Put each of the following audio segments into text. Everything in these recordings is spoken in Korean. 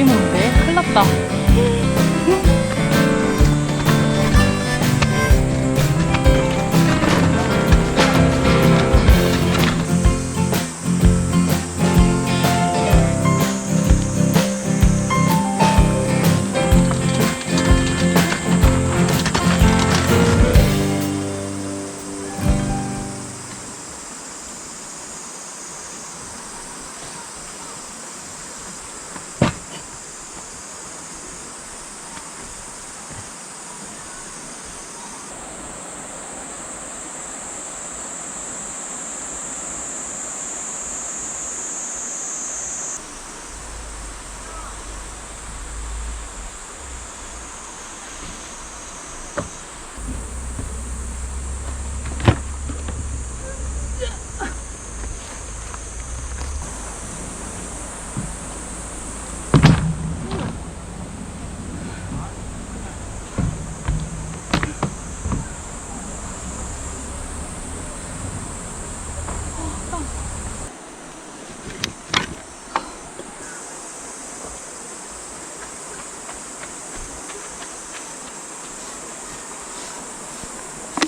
되게 먼데?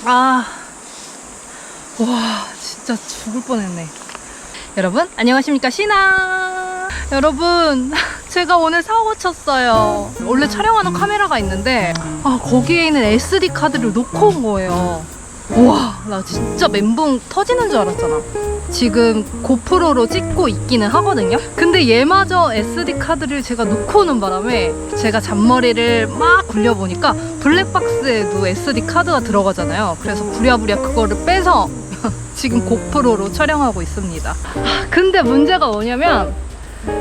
아, 와, 진짜 죽을 뻔했네. 여러분, 안녕하십니까, 시나. 여러분, 제가 오늘 사고 쳤어요. 원래 촬영하는 카메라가 있는데, 아, 거기에 있는 SD 카드를 놓고 온 거예요. 우와, 나 진짜 멘붕 터지는 줄 알았잖아. 지금 고프로로 찍고 있기는 하거든요. 근데 얘마저 SD 카드를 제가 놓고 오는 바람에 제가 잔머리를 막 굴려보니까 블랙박스에도 SD 카드가 들어가잖아요. 그래서 부랴부랴 그거를 빼서 지금 고프로로 촬영하고 있습니다. 아, 근데 문제가 뭐냐면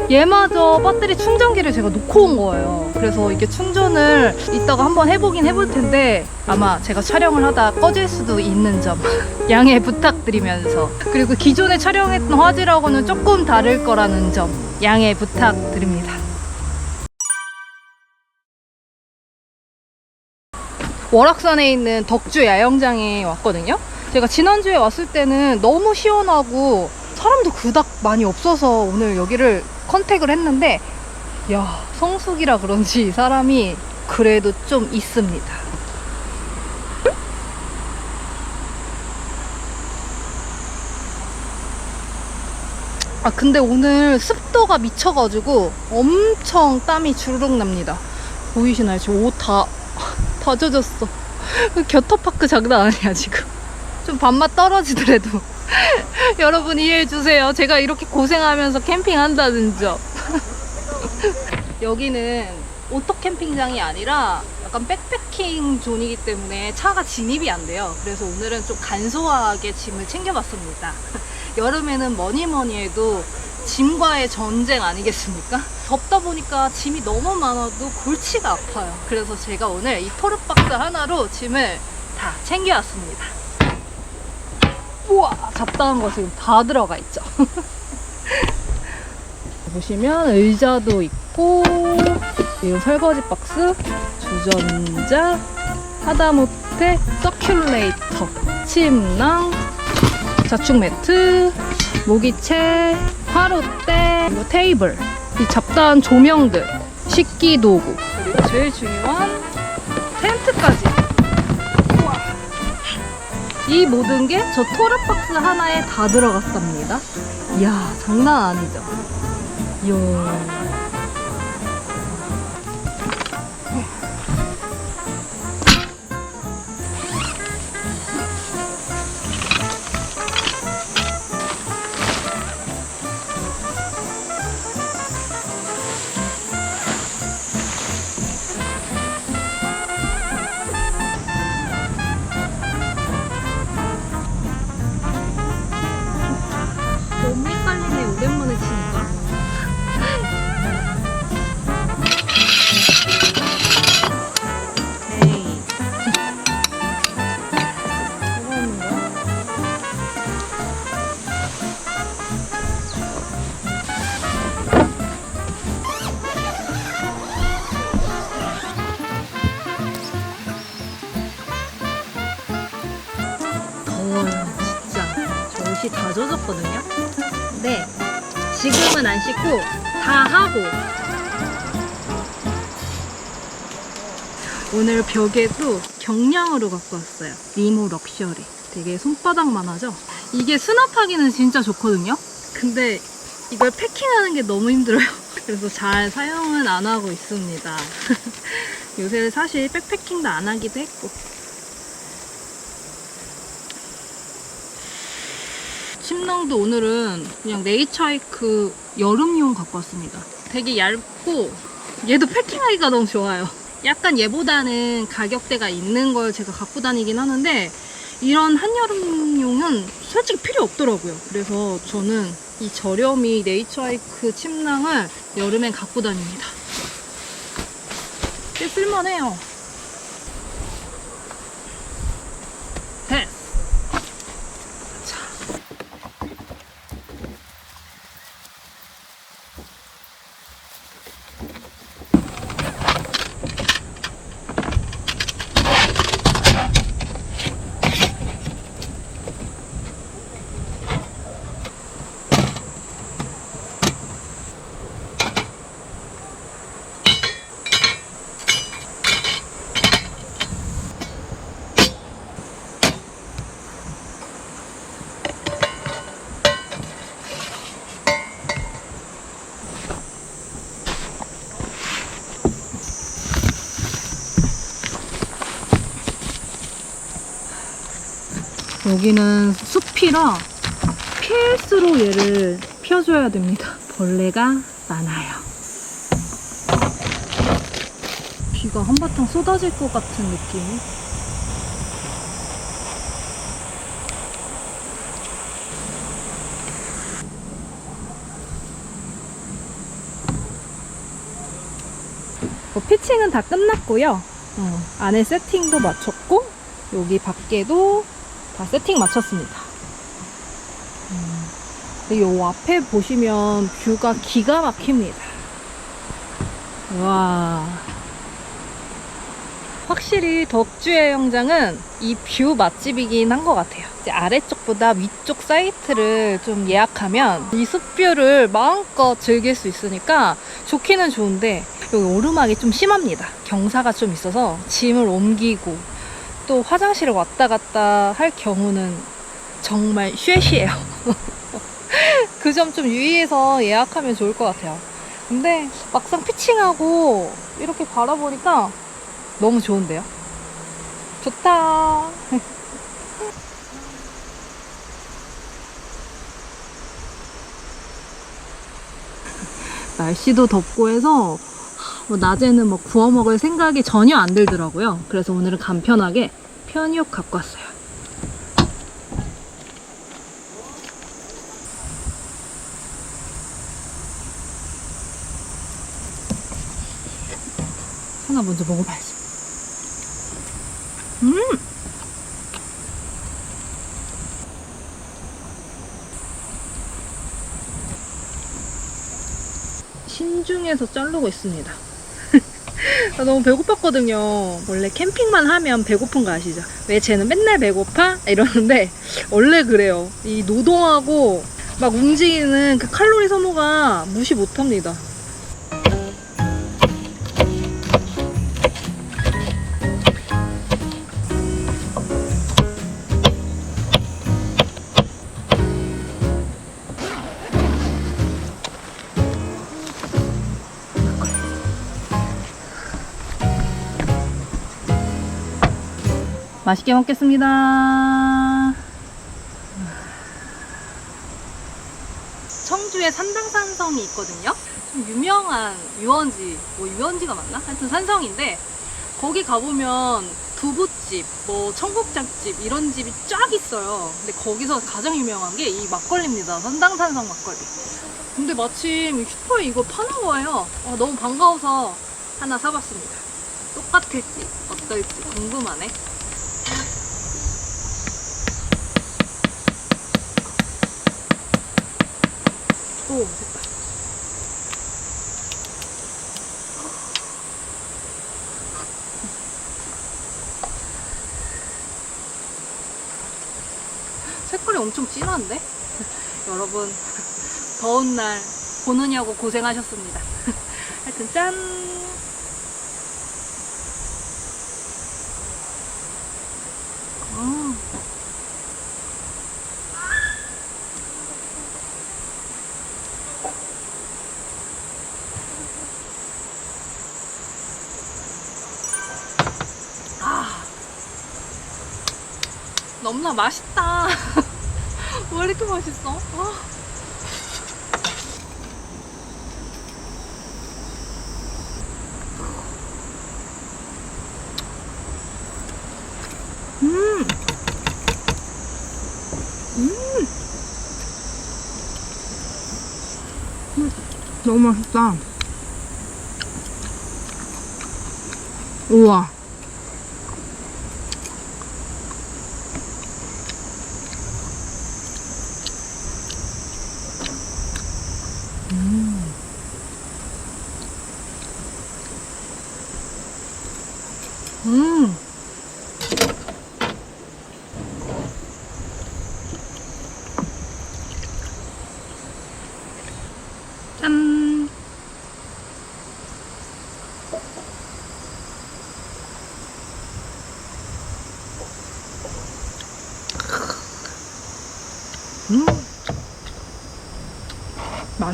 얘마저 배터리 충전기를 제가 놓고 온 거예요. 그래서 이게 충전을 이따가 한번 해보긴 해볼 텐데 아마 제가 촬영을 하다 꺼질 수도 있는 점 양해 부탁드리면서 그리고 기존에 촬영했던 화질하고는 조금 다를 거라는 점 양해 부탁드립니다. 월악산에 있는 덕주 야영장에 왔거든요. 제가 지난주에 왔을 때는 너무 시원하고 사람도 그닥 많이 없어서 오늘 여기를 컨택을 했는데 야 성수기라 그런지 사람이 그래도 좀 있습니다. 아 근데 오늘 습도가 미쳐가지고 엄청 땀이 주르륵 납니다. 보이시나요? 지금 옷 다 다 젖었어. 겨터파크 장난 아니야 지금. 좀 밥맛 떨어지더라도 여러분 이해해 주세요. 제가 이렇게 고생하면서 캠핑한다는 점. 여기는 오토 캠핑장이 아니라 약간 백패킹 존이기 때문에 차가 진입이 안 돼요. 그래서 오늘은 좀 간소하게 짐을 챙겨봤습니다. 여름에는 뭐니 뭐니 해도 짐과의 전쟁 아니겠습니까? 덥다 보니까 짐이 너무 많아도 골치가 아파요. 그래서 제가 오늘 이 토르박스 하나로 짐을 다 챙겨왔습니다. 우와 잡다한 거 지금 다 들어가 있죠. 보시면 의자도 있고 이 설거지 박스, 주전자, 하다못해 서큘레이터, 침낭, 자축 매트, 모기채, 화롯대, 그리고 테이블, 이 잡다한 조명들, 식기 도구, 그리고 제일 중요한 텐트까지. 이 모든 게 저 토르박스 하나에 다 들어갔답니다. 이야, 장난 아니죠? 이야. 오늘 벽에도 경량으로 갖고 왔어요. 리모 럭셔리. 되게 손바닥만 하죠? 이게 수납하기는 진짜 좋거든요? 근데 이걸 패킹하는 게 너무 힘들어요. 그래서 잘 사용은 안 하고 있습니다. 요새 사실 백패킹도 안 하기도 했고. 침낭도 오늘은 그냥 네이처하이크 여름용 갖고 왔습니다. 되게 얇고 얘도 패킹하기가 너무 좋아요. 약간 얘보다는 가격대가 있는 걸 제가 갖고 다니긴 하는데 이런 한여름용은 솔직히 필요 없더라고요. 그래서 저는 이 저렴이 네이처하이크 침낭을 여름엔 갖고 다닙니다. 꽤 쓸만해요. 여기는 숲이라 필수로 얘를 펴줘야 됩니다. 벌레가 많아요. 비가 한바탕 쏟아질 것 같은 느낌. 뭐 피칭은 다 끝났고요. 어, 안에 세팅도 마쳤고 여기 밖에도 다 세팅 마쳤습니다. 음, 이 앞에 보시면 뷰가 기가 막힙니다. 와. 확실히 덕주의 영장은 이 뷰 맛집이긴 한 것 같아요. 이제 아래쪽보다 위쪽 사이트를 좀 예약하면 이 숲뷰를 마음껏 즐길 수 있으니까 좋기는 좋은데 여기 오르막이 좀 심합니다. 경사가 좀 있어서 짐을 옮기고 또 화장실을 왔다 갔다 할 경우는 정말 쉐시해요. 그 점 좀 유의해서 예약하면 좋을 것 같아요. 근데 막상 피칭하고 이렇게 바라보니까 너무 좋은데요? 좋다. 날씨도 덥고 해서 뭐 낮에는 뭐 구워 먹을 생각이 전혀 안 들더라고요. 그래서 오늘은 간편하게 편육 갖고 왔어요. 하나 먼저 먹어봐야지. 음! 신중해서 자르고 있습니다. 나 너무 배고팠거든요. 원래 캠핑만 하면 배고픈 거 아시죠? 왜 쟤는 맨날 배고파? 이러는데 원래 그래요. 이 노동하고 막 움직이는 그 칼로리 소모가 무시 못합니다. 맛있게 먹겠습니다. 청주에 산당산성이 있거든요. 좀 유명한 유원지, 뭐 유원지가 맞나? 하여튼 산성인데 거기 가보면 두부집, 뭐 청국장집 이런 집이 쫙 있어요. 근데 거기서 가장 유명한 게 이 막걸리입니다. 산당산성 막걸리. 근데 마침 슈퍼에 이거 파는 거예요. 어, 너무 반가워서 하나 사봤습니다. 똑같을지 어떨지 궁금하네. 오, 됐다. 색깔이 엄청 진한데? 여러분, 더운 날 보느냐고 고생하셨습니다. 하여튼 짠! 너무나 맛있다. 왜 이렇게 맛있어? 아. 음. 음. 음. 너무 맛있다. 우와.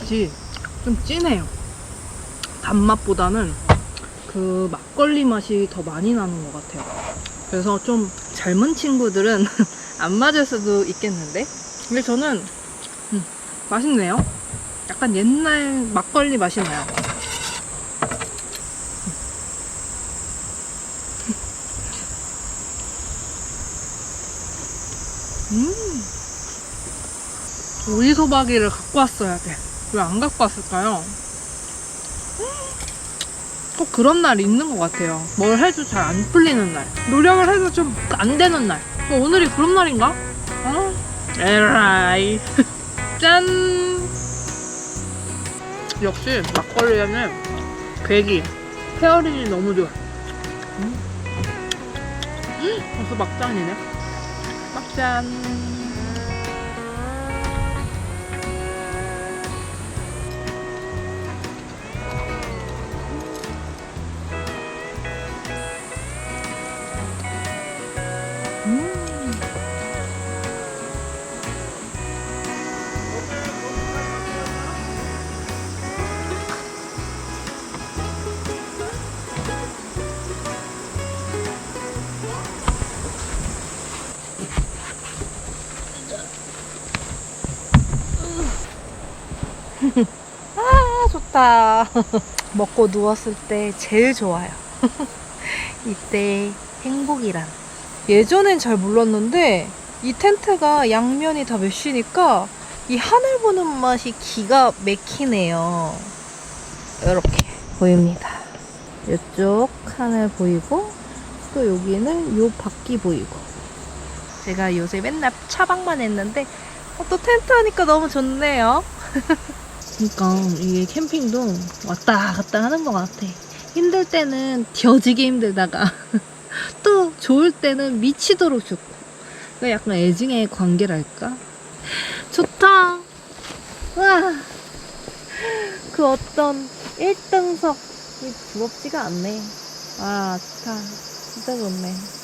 맛이 좀 진해요. 단맛보다는 그 막걸리 맛이 더 많이 나는 것 같아요. 그래서 좀 젊은 친구들은 안 맞을 수도 있겠는데? 근데 저는 음, 맛있네요. 약간 옛날 막걸리 맛이 나요. 음. 오이 소박이를 갖고 왔어야 돼. 왜 안 갖고 왔을까요? 꼭 그런 날이 있는 것 같아요. 뭘 해도 잘 안 풀리는 날. 노력을 해도 좀 안 되는 날. 뭐 오늘이 그런 날인가? 어? 에라이. 짠! 역시 막걸리에는 괴기, 페어링이 너무 좋아. 음. 벌써 막잔이네. 막잔. 좋다. 먹고 누웠을 때 제일 좋아요. 이때 행복이란. 예전엔 잘 몰랐는데 이 텐트가 양면이 다 메쉬니까 이 하늘 보는 맛이 기가 막히네요. 이렇게 보입니다. 이쪽 하늘 보이고 또 여기는 요 밖이 보이고 제가 요새 맨날 차박만 했는데 어, 또 텐트 하니까 너무 좋네요. 그러니까 이게 캠핑도 왔다 갔다 하는 것 같아. 힘들 때는 겨지게 힘들다가 또 좋을 때는 미치도록 좋고 그 약간 애증의 관계랄까? 좋다. 와. 그 어떤 1등석이 부럽지가 않네. 아, 좋다. 진짜 좋네.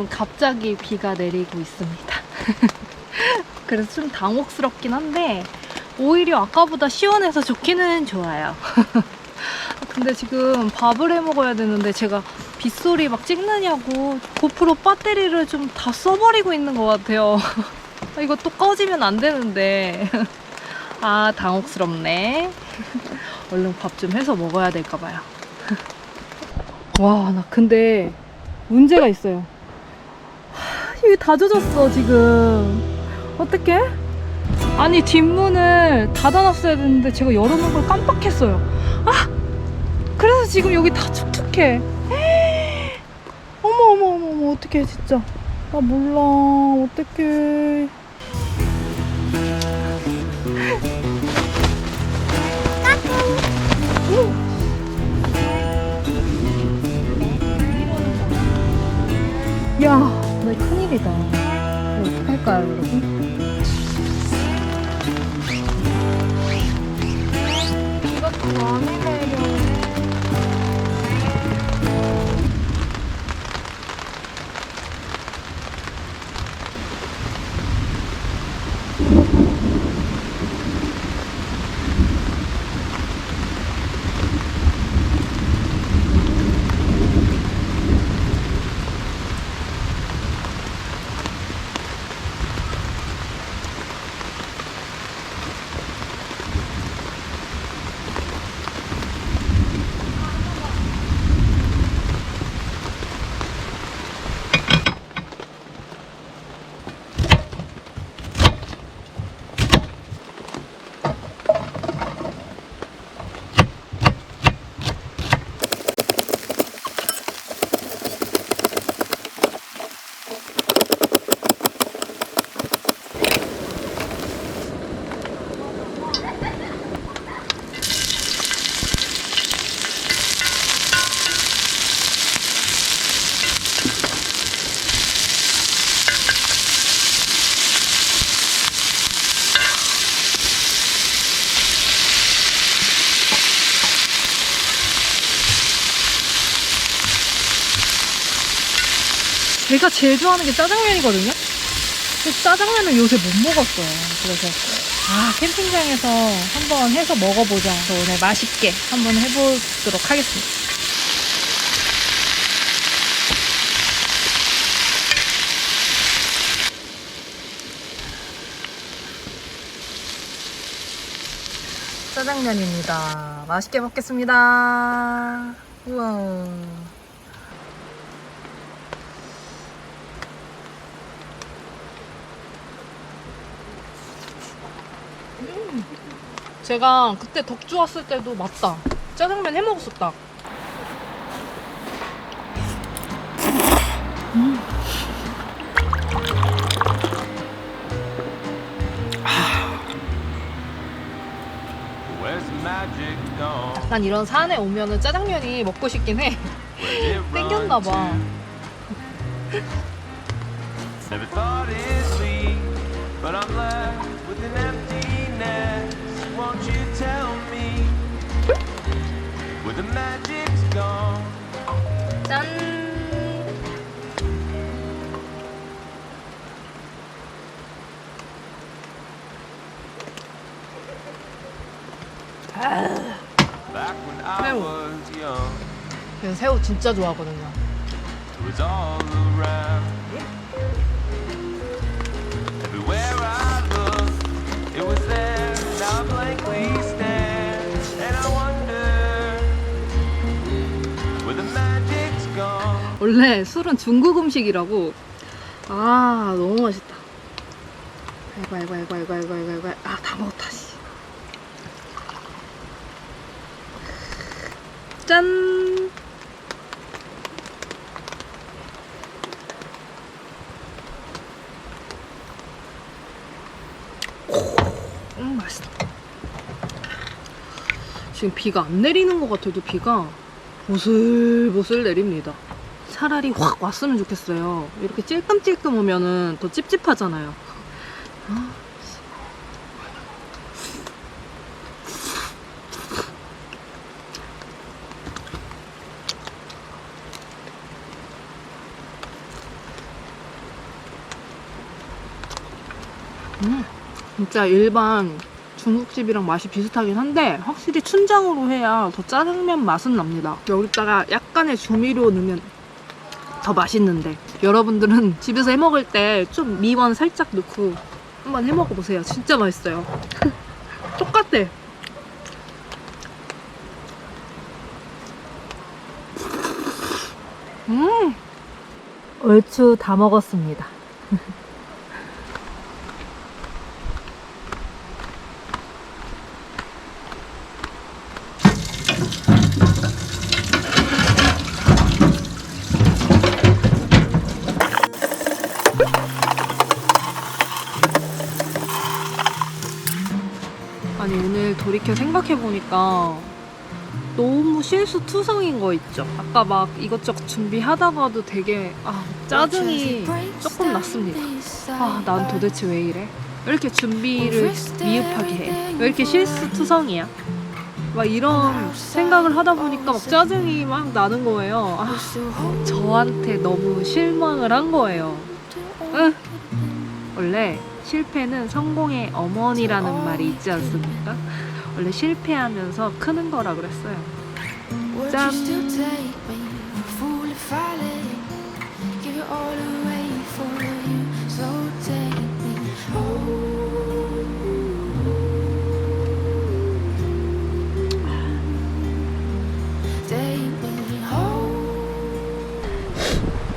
여러분 갑자기 비가 내리고 있습니다. 그래서 좀 당혹스럽긴 한데 오히려 아까보다 시원해서 좋기는 좋아요. 근데 지금 밥을 해 먹어야 되는데 제가 빗소리 막 찍느냐고 고프로 배터리를 좀 다 써버리고 있는 것 같아요. 아, 이거 또 꺼지면 안 되는데. 아, 당혹스럽네. 얼른 밥 좀 해서 먹어야 될까 봐요. 와, 나 근데 문제가 있어요. 하, 이게 다 젖었어, 지금. 어떡해? 아니, 뒷문을 닫아놨어야 되는데 제가 열어놓은 걸 깜빡했어요. 아! 그래서 지금 여기 다. 에이, 어머, 어머, 어머, 어머, 어떡해, 진짜. 나 몰라. 어떡해. 야, 나 큰일이다. 어떡할까요, 여러분? 이것도 내려. 제일 좋아하는 게 짜장면이거든요. 근데 짜장면을 요새 못 먹었어요. 그래서 아 캠핑장에서 한번 해서 먹어보자. 그래서 오늘 맛있게 한번 해보도록 하겠습니다. 짜장면입니다. 맛있게 먹겠습니다. 우와. 제가 그때 덕주 왔을 때도 맞다. 짜장면 해 먹었었다. Gone? 난 이런 산에 오면은 짜장면이 먹고 싶긴 해. Where'd it run 땡겼나 봐. to? Never thought it'd leave, but I'm left 짠. Back when I 새우. was young, 저는 새우 진짜 좋아하거든요. 원래 술은 중국 음식이라고. 아 너무 맛있다. 아이고 아이고 아이고 아이고 아이고 아이고 아이고 아다 먹었다 씨. 짠. 음 맛있다. 지금 비가 안 내리는 것 같아도 비가 보슬보슬 내립니다. 차라리 확 왔으면 좋겠어요. 이렇게 찔끔찔끔 오면은 더 찝찝하잖아요. 아, 음, 진짜 일반 중국집이랑 맛이 비슷하긴 한데 확실히 춘장으로 해야 더 짜장면 맛은 납니다. 여기다가 약간의 조미료 넣으면 더 맛있는데 여러분들은 집에서 해 먹을 때 좀 미원 살짝 넣고 한번 해 먹어 보세요. 진짜 맛있어요. 똑같아. 음! 얼추 다 먹었습니다. 너무 실수투성인 거 있죠. 아까 막 이것저것 준비하다가도 되게 아, 짜증이 조금 났습니다. 아, 난 도대체 왜 이래? 왜 이렇게 준비를 미흡하게 해? 왜 이렇게 실수투성이야? 막 이런 생각을 하다 보니까 막 짜증이 막 나는 거예요. 아, 저한테 너무 실망을 한 거예요. 응. 원래 실패는 성공의 어머니라는 말이 있지 않습니까? 원래 실패하면서 크는 거라 그랬어요. 짠.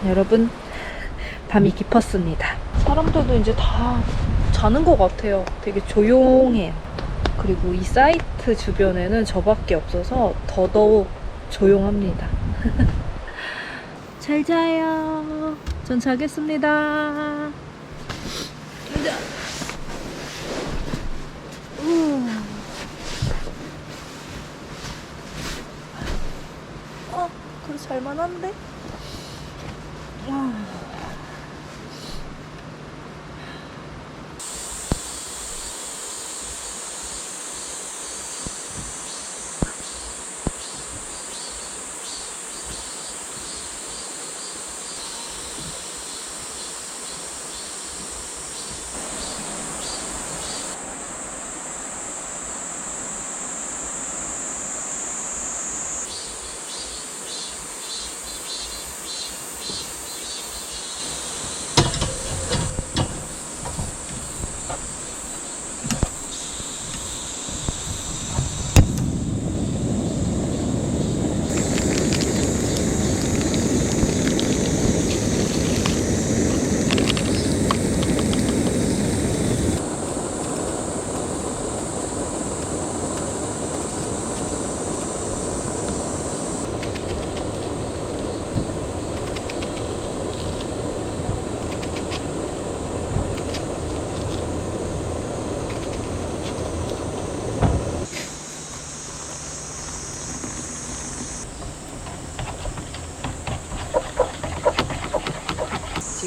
여러분, 밤이 깊었습니다. 사람들도 이제 다 자는 것 같아요. 되게 조용해요. 그리고 이 사이트 주변에는 저밖에 없어서 더더욱 조용합니다. 잘 자요. 전 자겠습니다. 어, 그래 잘만한데?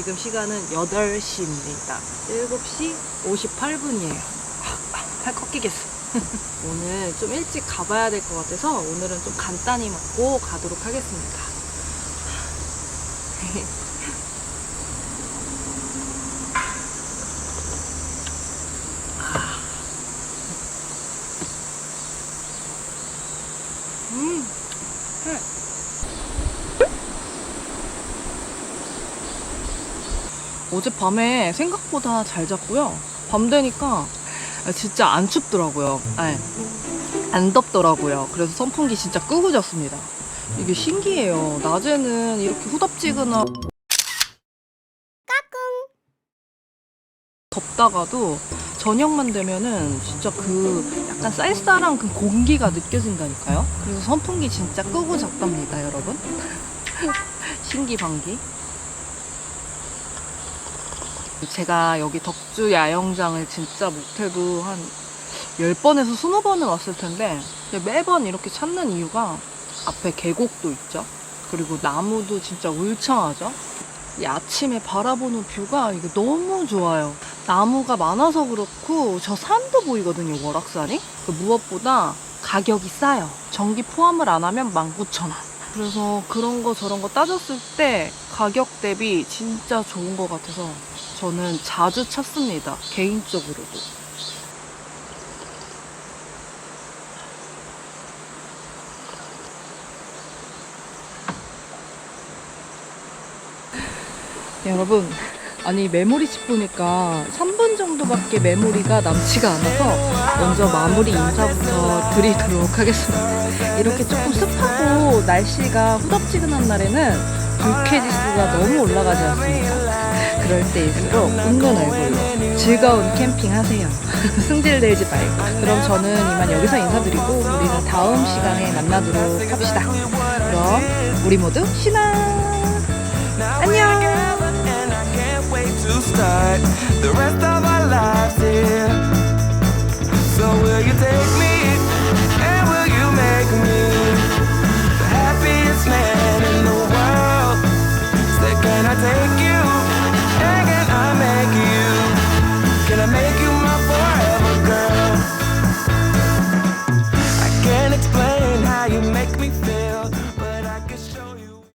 지금 시간은 8시입니다. 7시 58분이에요. 팔 꺾이겠어. 오늘 좀 일찍 가봐야 될 것 같아서 오늘은 좀 간단히 먹고 가도록 하겠습니다. 어젯밤에 생각보다 잘 잤고요. 밤 되니까 진짜 안 춥더라고요. 아니, 안 덥더라고요. 그래서 선풍기 진짜 끄고 잤습니다. 이게 신기해요. 낮에는 이렇게 후덥지근한 덥다가도 저녁만 되면은 진짜 그 약간 쌀쌀한 그 공기가 느껴진다니까요. 그래서 선풍기 진짜 끄고 잤답니다, 여러분. 신기방기. 제가 여기 덕주 야영장을 진짜 못해도 한 10번에서 20번은 왔을 텐데 매번 이렇게 찾는 이유가 앞에 계곡도 있죠. 그리고 나무도 진짜 울창하죠. 이 아침에 바라보는 뷰가 이게 너무 좋아요. 나무가 많아서 그렇고 저 산도 보이거든요, 월악산이. 그 무엇보다 가격이 싸요. 전기 포함을 안 하면 19,000원. 그래서 그런 거 저런 거 따졌을 때 가격 대비 진짜 좋은 것 같아서 저는 자주 찾습니다. 개인적으로도. 여러분, 아니 메모리집 보니까 3분 정도밖에 메모리가 남지가 않아서 먼저 마무리 인사부터 드리도록 하겠습니다. 이렇게 조금 습하고 날씨가 후덥지근한 날에는 불쾌지수가 너무 올라가지 않습니까? 그럴 때일수록 웃는 얼굴로 즐거운 캠핑 하세요. 승질내지 말고. 그럼 저는 이만 여기서 인사드리고 우리는 다음 시간에 만나도록 합시다. 그럼 우리 모두 신나! 안녕!